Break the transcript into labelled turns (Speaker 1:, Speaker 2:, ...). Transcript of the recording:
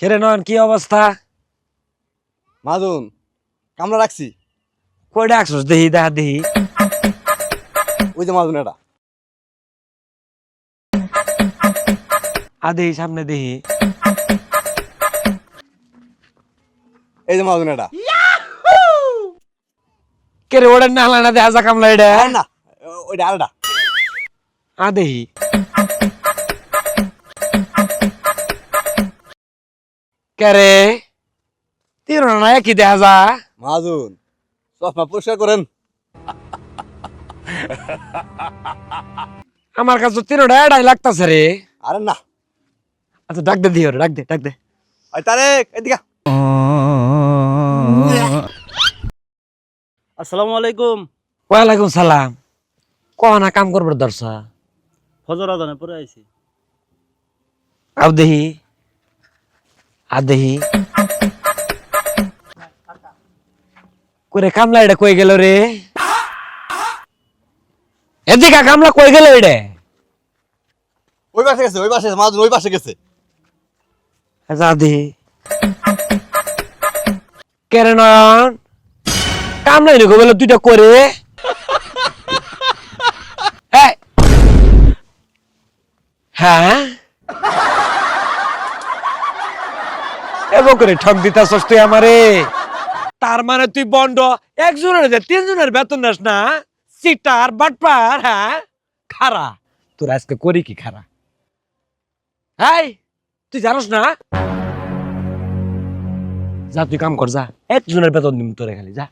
Speaker 1: খেরে নন কি অবস্থা?
Speaker 2: মাদুন কামলা রাখছি।
Speaker 1: কই ডাকছস? দেহি দেখা দেহি।
Speaker 2: ওই যে মাদুন এটা।
Speaker 1: আ দেহি সামনে দেহি।
Speaker 2: এই যে মাদুন এটা।
Speaker 1: কে রে ওটা না দেখা যা কামলা এটা।
Speaker 2: না ওইটা আরেকটা
Speaker 1: আ দেহি। কে রে তিন না একই দেখা যা?
Speaker 2: মাদুন চশমা পরিষ্কার করেন।
Speaker 1: আমার কাছে তিনটা এটাই লাগতাছে রে।
Speaker 2: আরে না।
Speaker 1: আচ্ছা ডাক দে দিও ডাক দে ডাক দে।
Speaker 2: তারেক এদিকে
Speaker 3: আসসালামু আলাইকুম।
Speaker 1: ওয়ালাইকুম সালাম। কনা কাম করবার দরসা?
Speaker 3: ফজর আদানে পরে আইছি।
Speaker 1: আও দেহি। আ দেহি করে কামলা এটা কই গেল রে? এদিকে কামলা কই গেল এটা?
Speaker 2: ওই পাশে গেছে ওই পাশে মাদুন ওই পাশে গেছে।
Speaker 1: আচ্ছা দেহি কেরে নয়ন? কামলা এনে গেল দুইটা করে। হ্যাঁ? এবং করে ঠক দিতাছস তুই আমারে? তার মানে তুই বন্ড একজনের যে তিনজনের বেতন নাস না? সিটার, বাটপার হ্যাঁ? খারা। তোর আজকে করি কি খারা? হাই তুই জানোস না? যা, তুই কাম কর, যা। একজনের বেতন দিম তোরে খালি, যা।